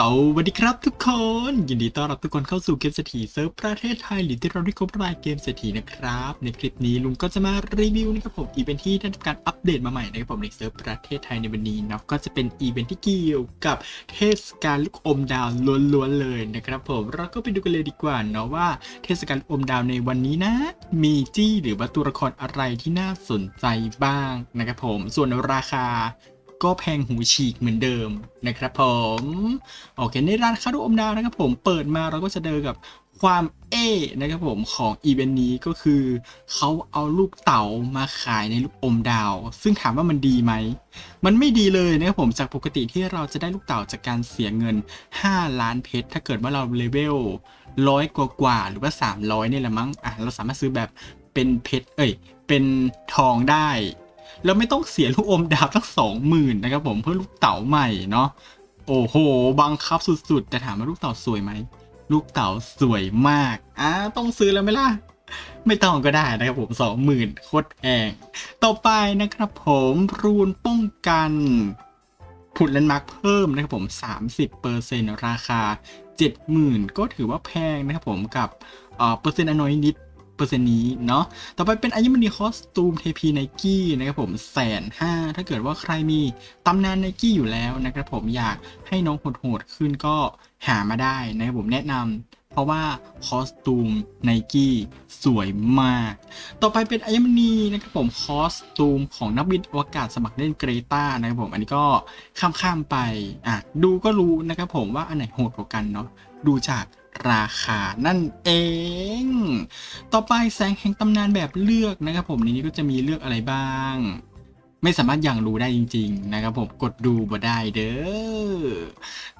สวัสดีครับทุกคน ยินดีต้อนรับทุกคนเข้าสู่เกมเศรษฐีเซิร์ฟประเทศไทยหรือที่เราเรียกว่าเกมเศรษฐีนะครับ ในคลิปนี้ลุงก็จะมารีวิวนะครับผมอีเวนท์ที่ได้ทำการอัปเดตมาใหม่นะครับผมในเซิร์ฟประเทศไทยในวันนี้เนาะก็จะเป็นอีเวนท์ที่เกี่ยวกับเทศกาลลูกอมดาวล้วนๆเลยนะครับผมเราก็ไปดูกันเลยดีกว่าเนาะว่าเทศกาลอมดาวในวันนี้นะ มีจี้หรือว่าตัวละครอะไรที่น่าสนใจบ้างนะครับผมส่วนราคา ก็แพงหูฉีกเหมือนเดิมนะครับผมโอเคในร้านข้าวดูอมดาวนะครับผมเปิดมาเราก็จะเจอกับความเอนะครับผมของอีเวนต์นี้ก็คือเขาเอาลูกเต๋ามาขายในลูกอมดาว ซึ่งถามว่ามันดีไหม มันไม่ดีเลยนะครับผมจากปกติที่เราจะได้ลูกเต๋าจากการเสียเงิน 5 ล้านเพชรถ้าเกิดว่าเราเลเวลร้อยกว่าๆหรือว่า 300เนี่ยแหละมั้งอะเราสามารถซื้อแบบเป็นเพชรเอ้ยเป็นทองได้ แล้วไม่ต้องเสียลูกอมดาวตั้งสองหมื่นนะครับผมเพื่อลูกเต๋าใหม่เนาะโอ้โห บังคับสุดๆ แต่ถามว่าลูกเต๋าสวยไหม ลูกเต๋าสวยมากอ่าต้องซื้อแล้วไหมล่ะ ไม่ต้องก็ได้นะครับผมสองหมื่นโคตรแองต่อไปนะครับผมรูนป้องกันผุดแลนด์มาร์คเพิ่มนะครับผม 30%ราคา 70,000 ก็ถือว่าแพงนะครับผมกับเอ่อเปอร์เซ็นต์น้อยนิด เปอร์เซ็นต์นี้เนาะต่อไปเป็นอัญมณีคอสตูมเทพีไนกี้นะครับผมแสนห้าถ้าเกิดว่าใครมีตำนานไนกี้อยู่แล้วนะครับผมอยากให้น้องโหดๆขึ้นก็หามาได้นะครับผมแนะนำเพราะว่าคอสตูมไนกี้สวยมาก ต่อไปเป็นอัญมณีนะครับผมคอสตูมของนักบินอวกาศสมัครเล่นเกรตานะครับผมอันนี้ก็ข้ามๆไปอะดูก็รู้นะครับผมว่าอันไหนโหดกว่ากันเนาะดูจาก ราคานั่นเอง ต่อไปแสงแห่งตำนานแบบเลือกนะครับผมในนี้ก็จะมีเลือกอะไรบ้าง ไม่สามารถอย่างรู้ได้จริง ๆ นะครับผมกดดูบ่ได้เด้อ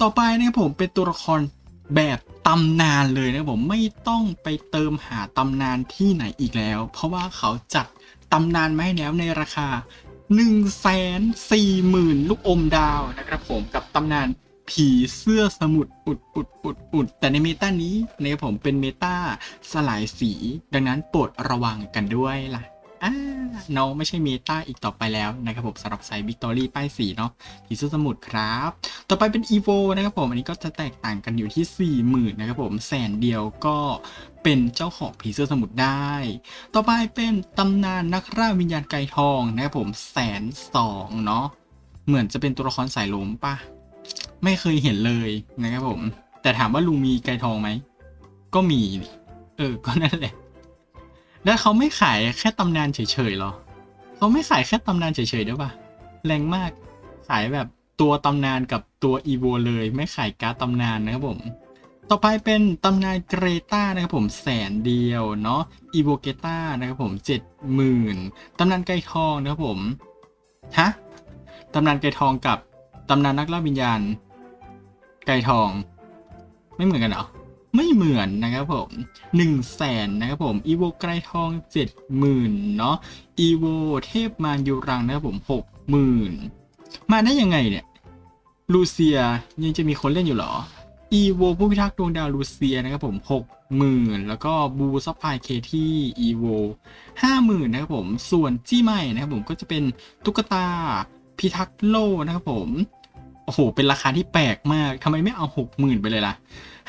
ต่อไปนะครับผมเป็นตัวละครแบบตำนานเลยนะครับผมไม่ต้องไปเติมหาตำนานที่ไหนอีกแล้ว เพราะว่าเขาจัดตำนานมาให้แล้วในราคา1 4 0 0 0 0 ลูกอมดาวนะครับผมกับตำนาน ผีเสื้อสมุดอุดอุดอุดอุดแต่ในเมตานี้นะครับผมเป็นเมตาสลายสี ดังนั้นโปรดระวังกันด้วยล่ะอ่าน้องไม่ใช่เมตาอีกต่อไปแล้วนะครับผมสำหรับไซบิกตอรี่ป้ายสีเนาะผีเสื้อสมุดครับ ต่อไปเป็นอีโวนะครับผม อันนี้ก็จะแตกต่างกันอยู่ที่ 4 0,000นะครับผมแสนเดียวก็เป็นเจ้าของผีเสื้อสมุดได้ ต่อไปเป็นตำนานนักล่าวิญญาณไก่ทองนะครับผมแสนสองเนาะเหมือนจะเป็นตัวละครสายลมปะ ไม่เคยเห็นเลยนะครับผม แต่ถามว่าลุงมีไก่ทองไหม ก็มี เออ ก็นั่นแหละ แล้วเขาไม่ขายแค่ตำนานเฉยๆหรอ เขาไม่ขายแค่ตำนานเฉยๆด้วยปะแรงมาก ขายแบบตัวตำนานกับตัวอีโวเลย ไม่ขายการ์ดตำนานนะครับผม ต่อไปเป็นตำนานเกรตานะครับผมแสนเดียวเนาะ อีโวเกตานะครับผมเจ็ดหมื่นตำนานไก่ทองนะครับผม ฮะ ตำนานไก่ทองกับ ตำนานนักล่าวิญญาณ ไก่ทอง ไม่เหมือนกันเหรอ ไม่เหมือนนะครับผมหนึ่งแสนนะครับผม อีโวไกรทองเจ็ดหมื่นเนาะ อีโวเทพมารยูรังนะครับผมหกหมื่นมาได้ยังไงเนี่ย ลูเซียยังจะมีคนเล่นอยู่หรอ อีโวผู้พิทักษ์ดวงดาวลูเซียนะครับผมหกหมื่นแล้วก็บูซัพพลายเคที่อีโวห้าหมื่นนะครับผม ส่วนจี้ใหม่นะครับผมก็จะเป็นตุ๊กตาพิทักษ์โลนะครับผม โอ้โห เป็นราคาที่แปลกมากทำไมไม่เอาหกหมื่นไปเลยล่ะ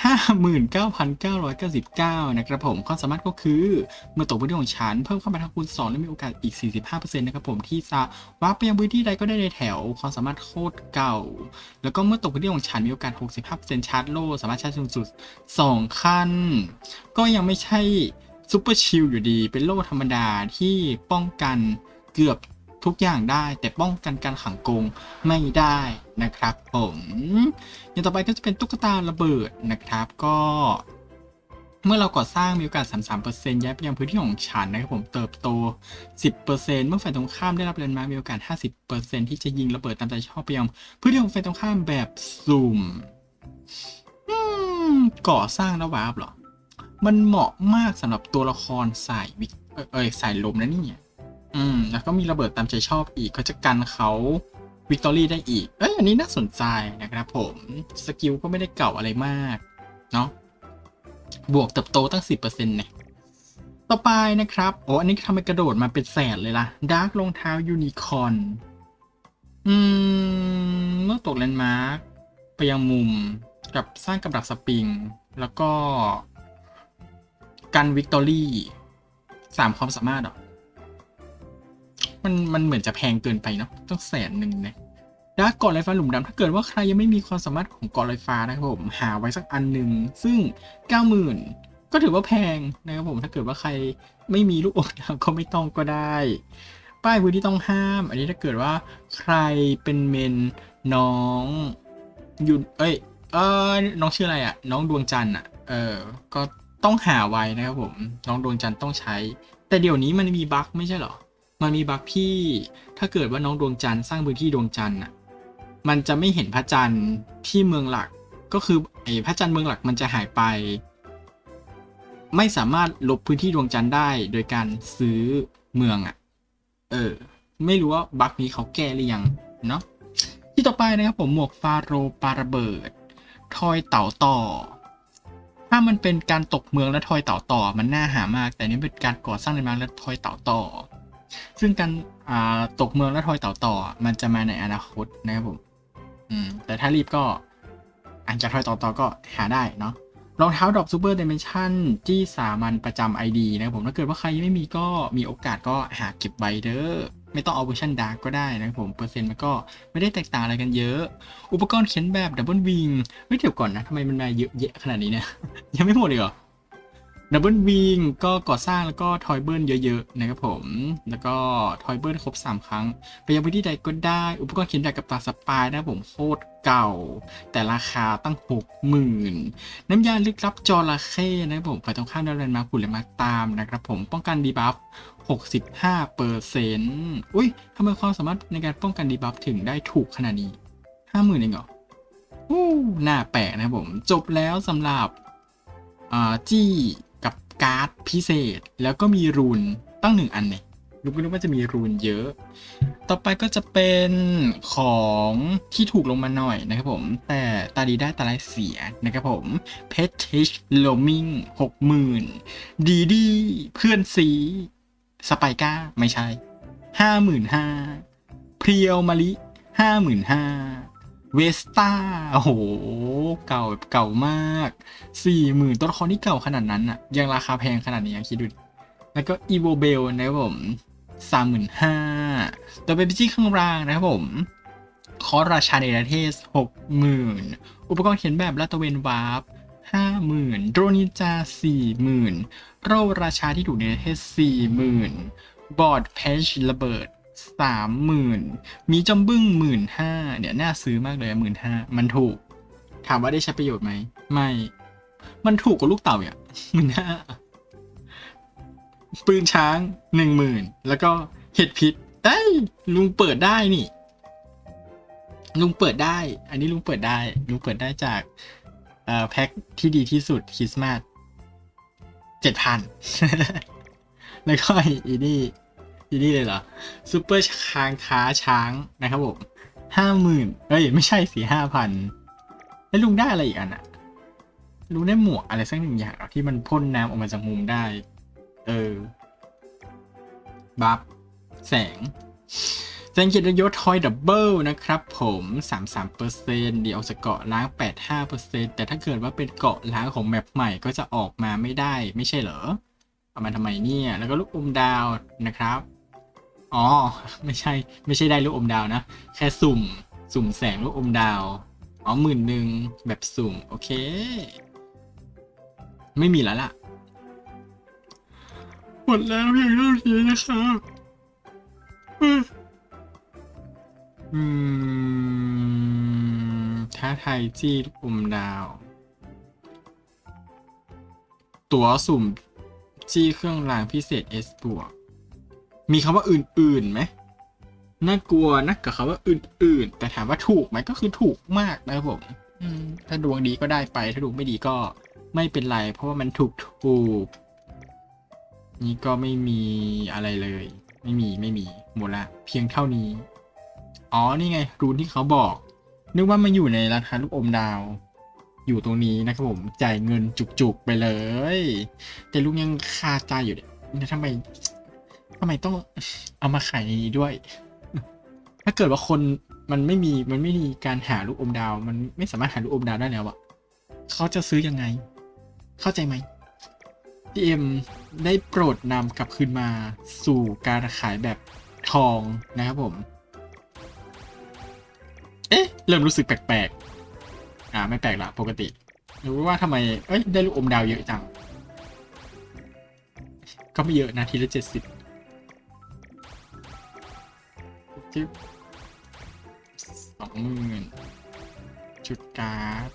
ห้าหมื่นเก้าพันเก้าร้อยเก้าสิบเก้านะครับผม ความสามารถก็คือ เมื่อตกพื้นที่ของฉัน เพิ่มเข้ามาทางคูณสองและมีโอกาสอีก 45%นะครับผมที่จะวาร์ปไปยังพื้นที่ใดก็ได้ในแถว ความสามารถโคตรเก่า แล้วก็เมื่อตกพื้นที่ของฉันมีโอกาส 65%ชาร์จโล่สามารถชาร์จสูงสุด 2 ขั้น ก็ยังไม่ใช่ซูเปอร์ชิลอยู่ดี เป็นโล่ธรรมดาที่ป้องกันเกือบทุกอย่างได้ แต่ป้องกันการขังโกงไม่ได้ นะครับผมอย่างต่อไปก็จะเป็นตุ๊กตาระเบิดนะครับ ก็เมื่อเราก่อสร้างมีโอกาส 33%ย้ายไปยังพื้นที่ของฉันนะครับผมเติบโต 10%เมื่อฝ่ายตรงข้ามได้รับแรงม้ามีโอกาส 50%ที่จะยิงระเบิดตามใจชอบไปยังพื้นที่ของฝ่ายตรงข้ามแบบสุ่มก่อสร้างแล้ววาร์ปหรอ มันเหมาะมากสำหรับตัวละครสายวิเออเอยสายลมนะนี่อืมแล้วก็มีระเบิดตามใจชอบอีกก็จะกันเขา วิกตอรี่ได้อีก เอ้ยอันนี้น่าสนใจนะครับผม สกิลก็ไม่ได้เก่าอะไรมาก เนาะบวกเติบโตตั้ง 10%เนี่ย ต่อไปนะครับ โอ้อันนี้ทำให้กระโดดมาเป็นแสนเลยล่ะดาร์กรองเท้ายูนิคอนอืม เมื่อตกแลนด์มาร์กไปยังมุมกับสร้างกับดักสปริง แล้วก็ กันวิกตอรี่สามความสามารถหรอ มันมันเหมือนจะแพงเกินไปเนาะต้องแสนหนึ่งนะดาร์กกาะลอยฟ้าหลุมดำถ้าเกิดว่าใครยังไม่มีความสามารถของกาะลอยฟ้านะครับผมหาไว้สักอันหนึ่งซึ่งเก้าหมื่นก็ถือว่าแพงนะครับผมถ้าเกิดว่าใครไม่มีลูกอมดาวก็ไม่ต้องก็ได้ ป้ายพื้นที่ต้องห้าม อันนี้ถ้าเกิดว่าใครเป็นเมนน้องยุนเอ้ยเออน้องชื่ออะไรอะ่ะน้องดวงจันทร์อะเออก็ต้องหาไว้นะครับผมน้องดวงจันทร์ต้องใช้ แต่เดี๋ยวนี้มันมีบั๊กไม่ใช่หรอ มันมีบั๊กที่ถ้าเกิดว่าน้องดวงจันทร์สร้างพื้นที่ดวงจันทร์อะมันจะไม่เห็นพระจันทร์ที่เมืองหลักก็คือไอ้พระจันทร์เมืองหลักมันจะหายไป ไม่สามารถลบพื้นที่ดวงจันทร์ได้โดยการซื้อเมืองอะ เออ ไม่รู้ว่าบั๊กนี้เขาแก้หรือยังเนาะที่ต่อไปนะครับผมหมวกฟาโรห์ปาระเบิด ทอยเต่าต่อ ถ้ามันเป็นการตกเมืองและทอยเต่าต่อ มันน่าหามาก แต่นี่เป็นการก่อสร้างในเมืองและทอยเต่าต่อ ซึ่งการตกเมืองและทอยเต่าต่อ มันจะมาในอนาคตนะครับผม อืม แต่ถ้ารีบก็อันจะทอยเต่าต่อก็หาได้เนาะรองเท้าดรอปซูเปอร์เดเมชั่นที่สามัญประจำ ID นะครับผมถ้าเกิดว่าใครยังไม่มีก็มีโอกาสก็หาเก็บไว้เด้อไม่ต้องเอาเวอร์ชันดาร์กก็ได้นะครับผมเปอร์เซ็นต์มันก็ไม่ได้แตกต่างอะไรกันเยอะ อุปกรณ์เขียนแบบดับเบิลวิงไม่เดี๋ยวก่อนนะทำไมมันมาเยอะแยะขนาดนี้เนี่ยยังไม่หมดเลยเหรอ ดับเบิลวิงก็ก่อสร้างแล้วก็ทอยเบิลเยอะๆนะครับผม แล้วก็ทอยเบิลครบ 3 ครั้ง ไปยังพื้นที่ใดก็ได้ อุปกรณ์เขียนแบบกับตาสปายนะผมโคตรเก่า แต่ราคาตั้งหกหมื่นน้ำยาลึกลับจอระเข้นะครับผมฝ่ายตรงข้ามดานมาขุนและมาตามนะครับผมป้องกันดีบัฟ65เปอร์เซ็นต์อุ้ยทำไมความสามารถในการป้องกันดีบัฟถึงได้ถูกขนาดนี้ห้าหมื่นเองเหรออู้น่าแปลกนะครับผม จบแล้วสำหรับอ่าจี้ การ์ดพิเศษ แล้วก็มีรูนตั้งหนึ่งอันเนี่ยรู้ไม่รู้ว่าจะมีรูนเยอะ ต่อไปก็จะเป็นของที่ถูกลงมาหน่อยนะครับผม แต่ตาดีได้ตาลายเสียนะครับผมเพชทิชโลมิงหกหมื่นดีดีเพื่อนสีสไปก้า ไม่ใช่ห้าหมื่นห้าเพียวมาลิห้าหมื่นห้า เวสตาโอ้โห เก่าแบบเก่ามากสี่หมื่นต้นละครที่เก่าขนาดนั้นอะยังราคาแพงขนาดนี้คิดดูแล้วก็อีโวเบลนะครับผมสามหมื่นห้าต่อไปพิจิข้างล่างนะครับผมคอร์ราชาเนรเทศหกหมื่นอุปกรณ์เขียนแบบลาตะเวนวาร์ปห้าหมื่นโดรนิจาสี่หมื่นโรราชาที่ถูกเนรเทศสี่หมื่นบอร์ดเพชระเบิด สามหมื่นมีจอมบึ้งหมื่นห้าเนี่ยน่าซื้อมากเลยหมื่นห้ามันถูก ถามว่าได้ใช้ประโยชน์ไหม ไม่ มันถูกกว่าลูกเต่าอะหมื่นห้าปืนช้างหนึ่งหมื่นแล้วก็เห็ดพิษเอ้ยลุงเปิดได้นี่ ลุงเปิดได้ อันนี้ลุงเปิดได้ ลุงเปิดได้จากเอ่อแพ็คที่ดีที่สุดคริสต์มาสเจ็ดพันแล้วก็อีนี่ อีนี่เลยเหรอซูเปอร์ช้างท้าช้างนะครับผมห้าหมื่นเอ้ยไม่ใช่สี่ห้าพันแล้วลุงได้อะไรอีกอันอะลุงได้หมวกอะไรสักหนึ่งอย่างอที่มันพ่นน้ำออกมาจากมุมได้ เออ บัฟแสงแสงเกียรติยศทอยดับเบิลนะครับผม 33%เดี๋ยวจะเกาะล้าง 85%แต่ถ้าเกิดว่าเป็นเกาะล้างของแมปใหม่ก็จะออกมาไม่ได้ไม่ใช่เหรอ เอามาทำไมเนี่ย แล้วก็ลูกอมดาวนะครับ อ๋อ ไม่ใช่ ไม่ใช่ได้ลูกอมดาวนะ แค่สุ่ม สุ่มแสงลูกอมดาว อ๋อหมื่นหนึ่งแบบสุ่ม โอเค ไม่มีแล้วล่ะ หมดแล้วเพียงเท่านี้นะครับอืมท้าไทยจี้ลูกอมดาว ตั๋วสุ่ม จี้เครื่องรางพิเศษ S บวก มีคำว่าอื่นๆไหมน่ากลัวนะกับคำว่าอื่นๆ แต่ถามว่าถูกไหมก็คือถูกมากนะครับผมอืมถ้าดวงดีก็ได้ไปถ้าดวงไม่ดีก็ไม่เป็นไร เพราะว่ามันถูกถูกนี่ก็ไม่มีอะไรเลย ไม่มีไม่มีหมดละเพียงเท่านี้ อ๋อนี่ไง รูนที่เขาบอก นึกว่ามันอยู่ในร้านค้าลูกอมดาว อยู่ตรงนี้นะครับผมจ่ายเงินจุกๆไปเลย แต่ลุงยังคาใจอยู่เนี่ยทำไม ทำไมต้องเอามาขายนี้ด้วย ถ้าเกิดว่าคนมันไม่มีมันไม่มีการหาลูกอมดาว มันไม่สามารถหาลูกอมดาวได้แล้วอะเขาจะซื้อยังไง เข้าใจไหม DM ได้โปรดนำกลับคืนมาสู่การขายแบบทองนะครับผม เอ๊ะ เริ่มรู้สึกแปลกๆ อ่า ไม่แปลกละปกติรู้ว่าทำไม เอ้ย ได้ลูกอมดาวเยอะจัง ก็ไม่เยอะนะทีละเจ็ดสิบ จิ๊บสองหมื่นชุดการ์ด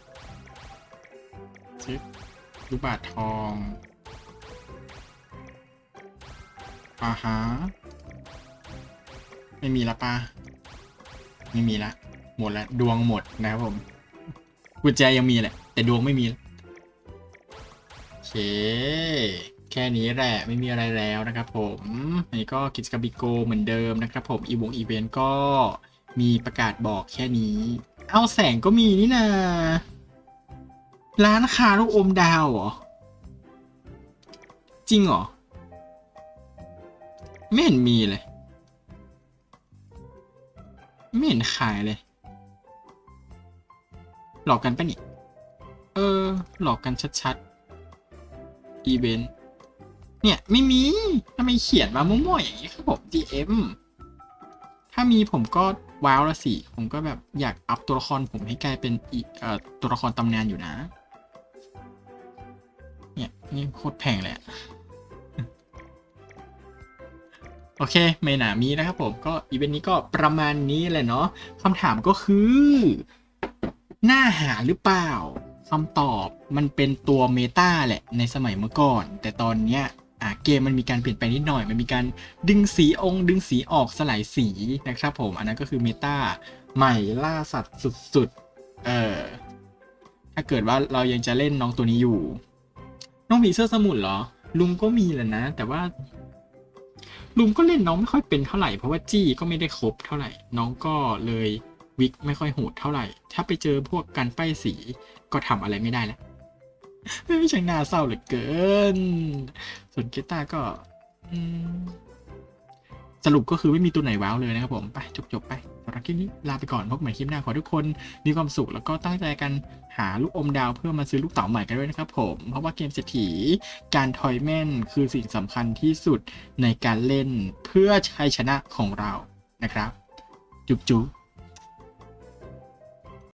จิ๊บลูกบาททองอาฮะไม่มีละปะไม่มีละ หมดละดวงหมดนะครับผมกุญแจยังมีแหละ แต่ดวงไม่มีละโอเค แค่นี้แหละไม่มีอะไรแล้วนะครับผมอันนี้ก็กิจกรรมบิโกเหมือนเดิมนะครับผมอีวงอีเวนต์ก็มีประกาศบอกแค่นี้ เอาแสงก็มีนี่นาร้านคาลูกอมดาวเหรอ จริงเหรอ ไม่เห็นมีเลย ไม่เห็นขายเลย หลอกกันปะนี่ เออ หลอกกันชัดๆ อีเวนต์ เนี่ยไม่มีทำไมเขียนมามั่วๆอย่างนี้ครับผม DM ถ้ามีผมก็ว้าวละสิ ผมก็แบบอยากอัพตัวละครผมให้กลายเป็นอีเอ่อตัวละครตำนานอยู่นะ เนี่ยนี่โคตรแพงเลยโอเคไม่หนามีนะครับผมก็อีเวนต์นี้ก็ประมาณนี้แหละเนาะคำถามก็คือ หน่าหาหรือเปล่าคำตอบมันเป็นตัวเมตาแหละในสมัยเมื่อก่อน แต่ตอนเนี้ย เกมมันมีการเปลี่ยนแปลงนิดหน่อย มันมีการดึงสีองค์ดึงสีออกสลายสีนะครับผม อันนั้นก็คือเมตาใหม่ล่าสัตว์สุดๆ เออถ้าเกิดว่าเรายังจะเล่นน้องตัวนี้อยู่ น้องผีเสื้อสมุทรเหรอ ลุงก็มีแหละนะ แต่ว่า ลุงก็เล่นน้องไม่ค่อยเป็นเท่าไหร่ เพราะว่าจี้ก็ไม่ได้ครบเท่าไหร่ น้องก็เลยวิกไม่ค่อยโหดเท่าไหร่ ถ้าไปเจอพวกการป้ายสีก็ทำอะไรไม่ได้แล้ว เฮ้ยช่างน่าเศร้าเหลือเกิน ส่วนเกตตาก็สรุปก็คือไม่มีตัวไหนว้าวเลยนะครับผม ไปจบๆไปสำหรับคลิปนี้ลาไปก่อนพบใหม่คลิปหน้าขอทุกคน มีความสุขแล้วก็ตั้งใจกันหาลูกอมดาวเพื่อมาซื้อลูกเต๋าใหม่กันด้วยนะครับผม เพราะว่าเกมเศรษฐีการทอยแม่นคือสิ่งสำคัญที่สุดในการเล่นเพื่อชัยชนะของเรานะครับ จุ๊บจุ๊บ